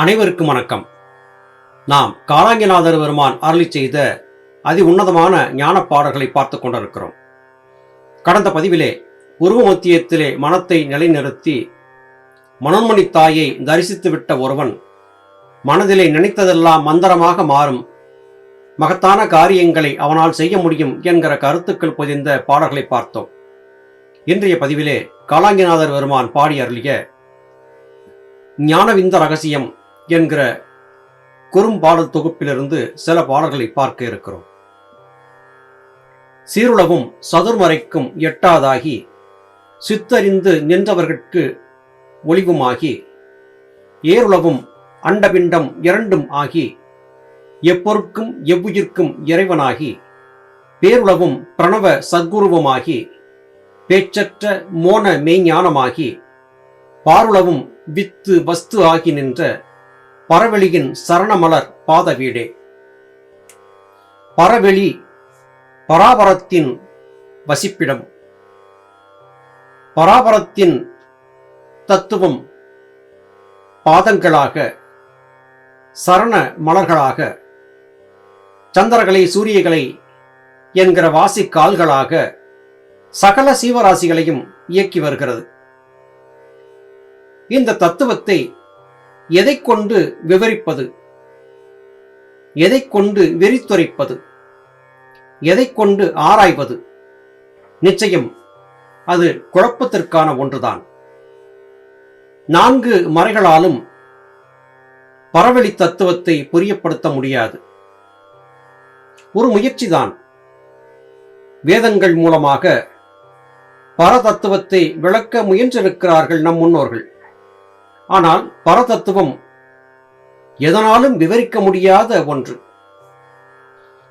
அனைவருக்கும் வணக்கம். நாம் காலாங்கிநாதர் பெருமான் அருளி செய்த அதி உன்னதமான ஞான பாடல்களை பார்த்து கொண்டிருக்கிறோம். கடந்த பதிவிலே உருவ மத்தியத்திலே மனத்தை நிலைநிறுத்தி மனோன்மணி தாயை தரிசித்துவிட்ட ஒருவன் மனதிலே நினைத்ததெல்லாம் மந்திரமாக மாறும். மகத்தான காரியங்களை அவனால் செய்ய முடியும் என்கிற கருத்துக்கள் பொதிந்த பாடல்களை பார்த்தோம். இன்றைய பதிவிலே காலாங்கிநாதர் பெருமான் பாடி அருளிய ஞானவிந்த ரகசியம் என்கிற குறும்பாடல் தொகுப்பிலிருந்து சில பாடல்களை பார்க்க இருக்கிறோம். சீருளவும் சதுர்மறைக்கும் எட்டாதாகி சித்தறிந்து நின்றவர்கட்கு ஒளிவுமாகி ஏருளவும் அண்டபிண்டம் இரண்டும் ஆகி எப்பொருட்கும் எவ்வுயிர்க்கும் இறைவனாகி பேருளவும் பிரணவ சத்குருவமாகி பேச்சற்ற மோன மெய்ஞானமாகி பாருளவும் வித்து வஸ்து ஆகி நின்ற பரவெளியின் சரணமலர் பாத வீடே பரவெளி பராபரத்தின் வசிப்பிடம். பராபரத்தின் தத்துவம் பாதங்களாக சரண மலர்களாக சந்திரகளை சூரியகளை என்கிற வாசி கால்களாக சகல சீவராசிகளையும் இயக்கி வருகிறது. இந்த தத்துவத்தை எதை கொண்டு விவரிப்பது? எதை கொண்டு வெறித்துரைப்பது எதை கொண்டு ஆராய்வது? நிச்சயம் அது குழப்பத்திற்கான ஒன்றுதான். நான்கு மறைகளாலும் பரவெளி தத்துவத்தை புரியப்படுத்த முடியாது. ஒரு முயற்சிதான். வேதங்கள் மூலமாக பரதத்துவத்தை விளக்க முயன்றிருக்கிறார்கள் நம் முன்னோர்கள். ஆனால் பரதத்துவம் எதனாலும் விவரிக்க முடியாத ஒன்று.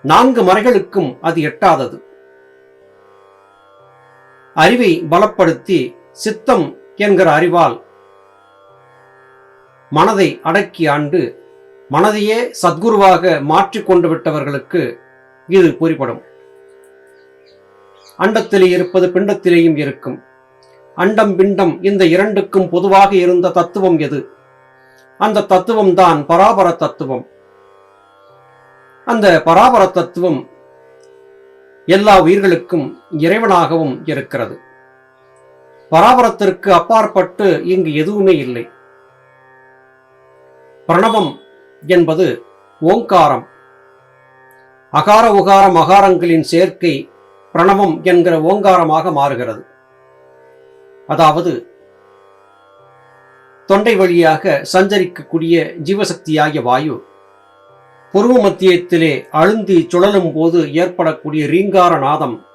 நான்கு மறைகளுக்கும் அது எட்டாதது. அறிவை பலப்படுத்தி சித்தம் என்கிற அறிவால் மனதை அடக்கி ஆண்டு மனதையே சத்குருவாக மாற்றிக்கொண்டு விட்டவர்களுக்கு இது கூறிப்படும். அண்டத்திலே இருப்பது பிண்டத்திலேயும் இருக்கும். அண்டம் பிண்டம் இந்த இரண்டுக்கும் பொதுவாக இருந்த தத்துவம் எது? அந்த தத்துவம் தான் பராபர தத்துவம். அந்த பராபர தத்துவம் எல்லா உயிர்களுக்கும் இறைவனாகவும் இருக்கிறது. பராபரத்திற்கு அப்பாற்பட்டு இங்கு எதுவுமே இல்லை. பிரணவம் என்பது ஓங்காரம். அகார உகாரம் அகாரங்களின் சேர்க்கை பிரணவம் என்கிற ஓங்காரமாக மாறுகிறது. அதாவது தொண்டை வழியாக சஞ்சரிக்கக்கூடிய ஜீவசக்தியாகிய வாயு புருவ மத்தியத்திலே அழுந்தி சுழலும் போது ஏற்படக்கூடிய ரீங்கார நாதம்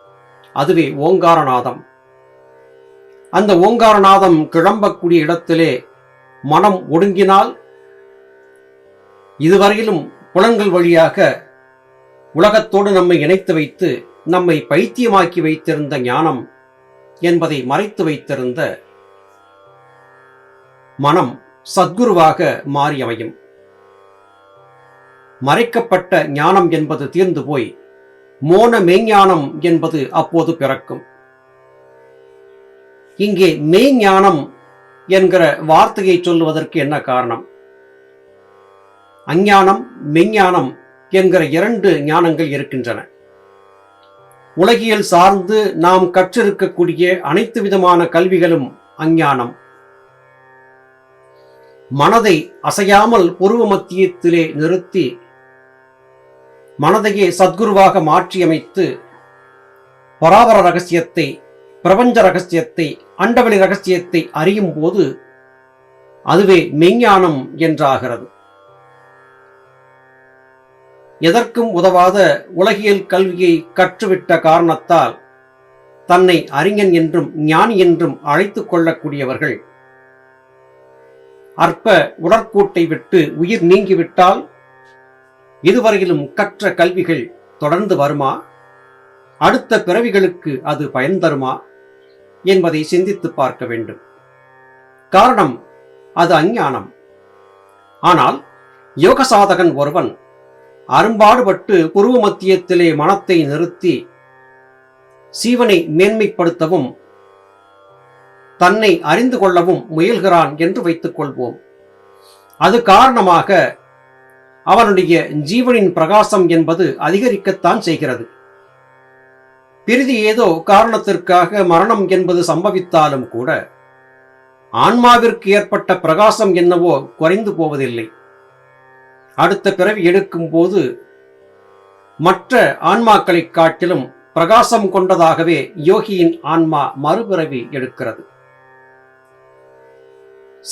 அதுவே ஓங்கார நாதம். அந்த ஓங்கார நாதம் கிளம்பக்கூடிய இடத்திலே மனம் ஒடுங்கினால் இதுவரையிலும் புலன்கள் வழியாக உலகத்தோடு நம்மை இணைத்து வைத்து நம்மை பைத்தியமாக்கி வைத்திருந்த ஞானம் என்பதை மறைத்து வைத்திருந்த மனம் சத்குருவாக மாறி அமையும் மறைக்கப்பட்ட ஞானம் என்பது தீர்ந்து போய் மோன மெய்ஞானம் என்பது அப்போது பிறக்கும். இங்கே மெய்ஞானம் என்கிற வார்த்தையை சொல்லுவதற்கு என்ன காரணம்? அஞ்ஞானம் மெஞ்ஞானம் என்கிற இரண்டு ஞானங்கள் இருக்கின்றன. உலகியல் சார்ந்து நாம் கற்றிருக்கக்கூடிய அனைத்து விதமான கல்விகளும் அஞ்ஞானம். மனதை அசையாமல் பொருவ மத்தியத்திலே நிறுத்தி மனதையே சத்குருவாக மாற்றியமைத்து பராபர ரகசியத்தை பிரபஞ்ச ரகசியத்தை அண்டவெளி ரகசியத்தை அறியும் போது அதுவே மெய்ஞானம் என்றாகிறது. எதற்கும் உதவாத உலகியல் கல்வியை கற்றுவிட்ட காரணத்தால் தன்னை அறிஞன் என்றும் ஞானி என்றும் அழைத்துக் கொள்ளக்கூடியவர்கள். அற்ப உடற்கூட்டை விட்டு உயிர் நீங்கிவிட்டால் இதுவரையிலும் கற்ற கல்விகள் தொடர்ந்து வருமா? அடுத்த பிறவிகளுக்கு அது பயன் தருமா? என்பதை சிந்தித்து பார்க்க வேண்டும். காரணம் அது அஞ்ஞானம். ஆனால் யோக சாதகன் ஒருவன் அரும்பாடுபட்டு புருவ மத்தியத்திலே மனத்தை நிறுத்தி சீவனை மேன்மைப்படுத்தவும் தன்னை அறிந்து கொள்ளவும் முயல்கிறான் என்று வைத்துக் கொள்வோம். அது காரணமாக அவனுடைய ஜீவனின் பிரகாசம் என்பது அதிகரிக்கத்தான் செய்கிறது. பிரிதி ஏதோ காரணத்திற்காக மரணம் என்பது சம்பவித்தாலும் கூட ஆன்மாவிற்கு ஏற்பட்ட பிரகாசம் என்னவோ குறைந்து போவதில்லை. அடுத்த பிறவி எடுக்கும் போது மற்ற ஆன்மாக்களைக் காட்டிலும் பிரகாசம் கொண்டதாகவே யோகியின் ஆன்மா மறுபிறவி எடுக்கிறது.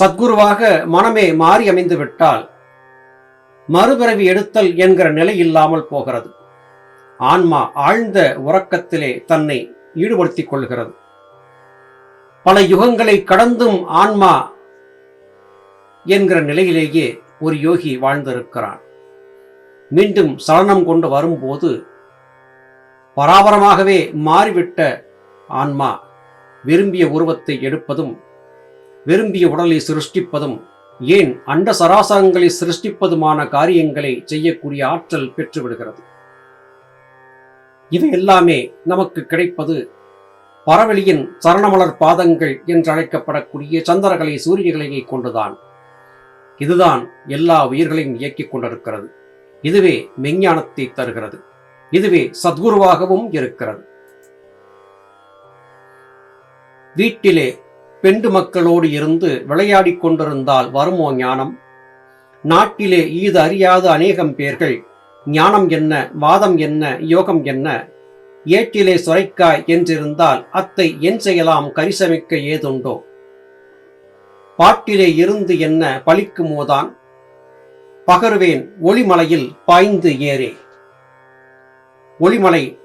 சத்குருவாக மனமே மாறி அமைந்துவிட்டால் மறுபிறவி எடுத்தல் என்கிற நிலை இல்லாமல் போகிறது. ஆன்மா ஆழ்ந்த உறக்கத்திலே தன்னை ஈடுபடுத்திக் கொள்கிறது. பல யுகங்களை கடந்தும் ஆன்மா என்கிற நிலையிலேயே ஒரு யோகி வாழ்ந்திருக்கிறான். மீண்டும் சலனம் கொண்டு வரும்போது பராபரமாகவே மாறிவிட்ட ஆன்மா விரும்பிய உருவத்தை எடுப்பதும் விரும்பிய உடலை சிருஷ்டிப்பதும் ஏன் அண்ட சராசரங்களை சிருஷ்டிப்பதுமான காரியங்களை செய்யக்கூடிய ஆற்றல் பெற்றுவிடுகிறது. இது எல்லாமே நமக்கு கிடைப்பது பரவெளியின் சரணமலர் பாதங்கள் என்று அழைக்கப்படக்கூடிய சந்திரகலை சூரியகலையை கொண்டுதான். இதுதான் எல்லா உயிர்களையும் இயக்கிக் கொண்டிருக்கிறது. இதுவே மெஞ்ஞானத்தை தருகிறது. இதுவே சத்குருவாகவும் இருக்கிறது. வீட்டிலே பெண்டு மக்களோடு இருந்து விளையாடிக் கொண்டிருந்தால் வருமோ ஞானம்? நாட்டிலே ஈது அறியாத அநேகம் பேர்கள் ஞானம் என்ன வாதம் என்ன யோகம் என்ன? ஏட்டிலே சுரைக்காய் என்றிருந்தால் அத்தை என் செய்யலாம் கரிசமிக்க ஏதுண்டோ? பாட்டிலே இருந்து என்ன பலிக்குமோதான் பகர்வேன் ஒளிமலையில் பாய்ந்து ஏறே. ஒளிமலை.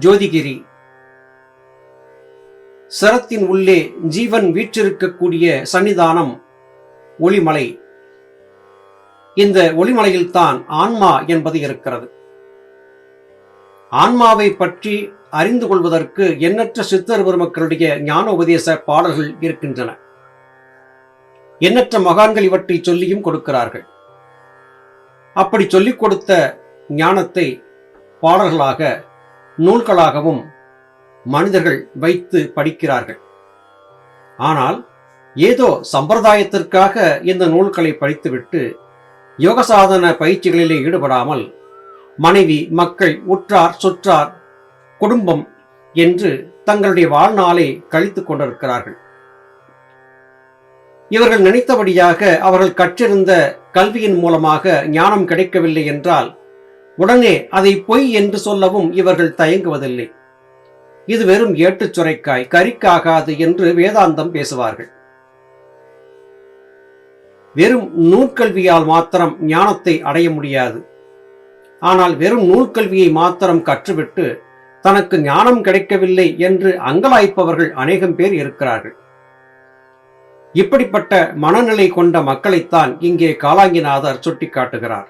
ஜோதிகிரி. சரத்தின் உள்ளே ஜீவன் வீற்றிருக்கக்கூடிய சன்னிதானம் ஒளிமலை. இந்த ஒளிமலையில்தான் ஆன்மா என்பது இருக்கிறது. ஆன்மாவை பற்றி அறிந்து கொள்வதற்கு எண்ணற்ற சித்தர் பெருமக்களுடைய ஞான உபதேச பாடல்கள் இருக்கின்றன. எண்ணற்ற மகான்கள் இவற்றை சொல்லியும் கொடுக்கிறார்கள். அப்படி சொல்லிக் கொடுத்த ஞானத்தை பாடல்களாக நூல்களாகவும் மனிதர்கள் வைத்து படிக்கிறார்கள். ஆனால் ஏதோ சம்பிரதாயத்திற்காக இந்த நூல்களை படித்துவிட்டு யோக சாதன பயிற்சிகளிலே ஈடுபடாமல் மனைவி மக்கள் உற்றார் சுற்றார் குடும்பம் என்று தங்களுடைய வாழ்நாளை கழித்துக் கொண்டிருக்கிறார்கள். இவர்கள் நினைத்தபடியாக அவர்கள் கற்றிருந்த கல்வியின் மூலமாக ஞானம் கிடைக்கவில்லை என்றால் உடனே அதை பொய் என்று சொல்லவும் இவர்கள் தயங்குவதில்லை. இது வெறும் ஏட்டுச் சுரைக்காய் கறிக்காகாது என்று வேதாந்தம் பேசுவார்கள். வெறும் நூற்கல்வியால் மாத்திரம் ஞானத்தை அடைய முடியாது. ஆனால் வெறும் நூல்கல்வியை மாத்திரம் கற்றுவிட்டு தனக்கு ஞானம் கிடைக்கவில்லை என்று அங்கலாய்ப்பவர்கள் அநேகம் பேர் இருக்கிறார்கள். இப்படிப்பட்ட மனநிலை கொண்ட மக்களைத்தான் இங்கே காலாங்கிநாதர் சுட்டிக்காட்டுகிறார்.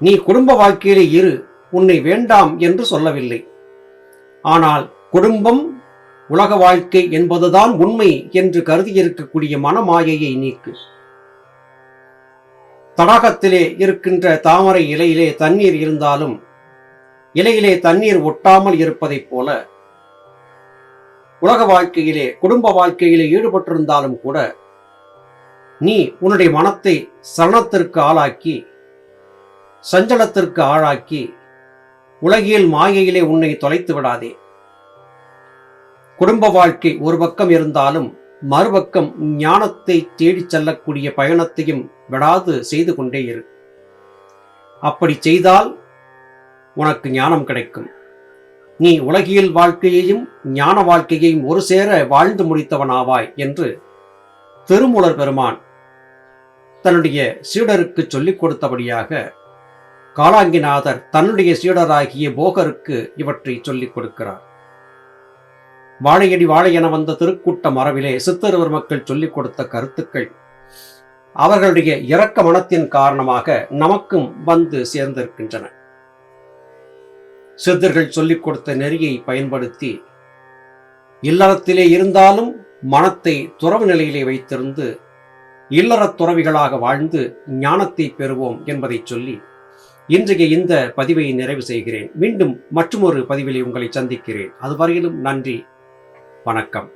நீ குடும்ப வாழ்க்கையிலே இரு உன்னை வேண்டாம் என்று சொல்லவில்லை. ஆனால் குடும்பம் உலக வாழ்க்கை என்பதுதான் உண்மை என்று கருதியிருக்கக்கூடிய மனமாயையை நீக்கு. தடாகத்திலே இருக்கின்ற தாமரை இலையிலே தண்ணீர் இருந்தாலும் இலையிலே தண்ணீர் ஒட்டாமல் இருப்பதைப் போல உலக வாழ்க்கையிலே குடும்ப வாழ்க்கையிலே ஈடுபட்டிருந்தாலும் கூட நீ உன்னுடைய மனத்தை சரணத்திற்கு ஆளாக்கி சஞ்சலத்திற்கு ஆளாக்கி உலகியல் மாயையிலே உன்னை தொலைத்து விடாதே. குடும்ப வாழ்க்கை ஒரு பக்கம் இருந்தாலும் மறுபக்கம் ஞானத்தை தேடிச் செல்லக்கூடிய பயணத்தையும் விடாது செய்து கொண்டே இரு. அப்படி செய்தால் உனக்கு ஞானம் கிடைக்கும். நீ உலகியல் வாழ்க்கையையும் ஞான வாழ்க்கையையும் ஒரு சேர வாழ்ந்து முடித்தவனாவாய் என்று திருமூலர் பெருமான் தன்னுடைய சீடருக்கு சொல்லிக் கொடுத்தபடியாக காலாங்கிநாதர் தன்னுடைய சீடராகிய போகருக்கு இவற்றை சொல்லிக் கொடுக்கிறார். வாழையடி வாழை என வந்த திருக்கூட்ட மரபிலே சித்தருவர் மக்கள் சொல்லிக் கொடுத்த கருத்துக்கள். அவர்களுடைய இரக்க மனத்தின் காரணமாக நமக்கும் வந்து சேர்ந்திருக்கின்றன. சித்தர்கள் சொல்லிக் கொடுத்த நெறியை பயன்படுத்தி இல்லறத்திலே இருந்தாலும் மனத்தை துறவு நிலையிலே வைத்திருந்து இல்லறத் துறவிகளாக வாழ்ந்து ஞானத்தை பெறுவோம் என்பதை சொல்லி இன்றைய இந்த பதிவை நிறைவு செய்கிறேன். மீண்டும் மற்றொரு பதிவிலே உங்களை சந்திக்கிறேன். அதுவரையிலும் நன்றி. வணக்கம்.